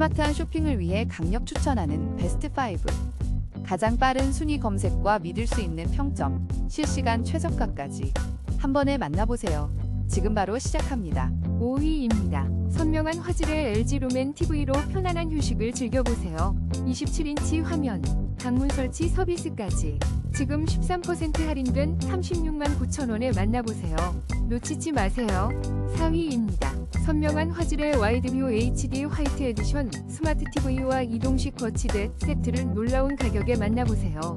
스마트한 쇼핑을 위해 강력 추천하는 베스트 5. 가장 빠른 순위 검색과 믿을 수 있는 평점, 실시간 최저가까지 한 번에 만나보세요. 지금 바로 시작합니다. 5위입니다. 선명한 화질의 LG 루멘 TV로 편안한 휴식을 즐겨보세요. 27인치 화면, 방문 설치 서비스까지. 지금 13% 할인된 36만 9천 원에 만나보세요. 놓치지 마세요. 4위입니다. 선명한 화질의 와이드뷰 HD 화이트 에디션 스마트 TV와 이동식 거치대 세트를 놀라운 가격에 만나보세요.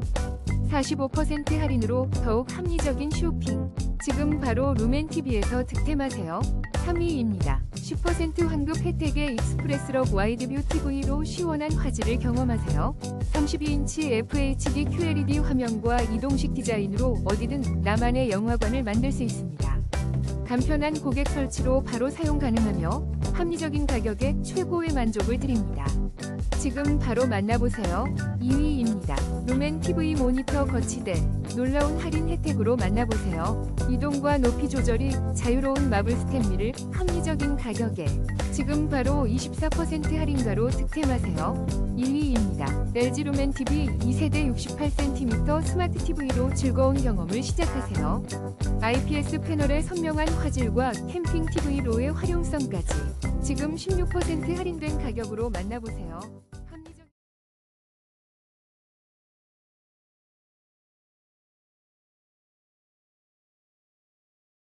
45% 할인으로 더욱 합리적인 쇼핑. 지금 바로 루멘TV에서 득템하세요. 3위입니다. 10% 환급 혜택의 익스프레스럭 와이드뷰 TV로 시원한 화질을 경험하세요. 32인치 FHD QLED 화면과 이동식 디자인으로 어디든 나만의 영화관을 만들 수 있습니다. 간편한 고객 설치로 바로 사용 가능하며 합리적인 가격에 최고의 만족을 드립니다. 지금 바로 만나보세요. 2위입니다. 루멘 TV 모니터 거치대 놀라운 할인 혜택으로 만나보세요. 이동과 높이 조절이 자유로운 마블 스탠미를 합리적인 가격에 지금 바로 24% 할인가로 득템하세요. 1위입니다. LG 루멘 TV 2세대 68cm 스마트 TV로 즐거운 경험을 시작하세요. IPS 패널의 선명한 화질과 캠핑 TV로의 활용성까지 지금 16% 할인된 가격으로 만나보세요.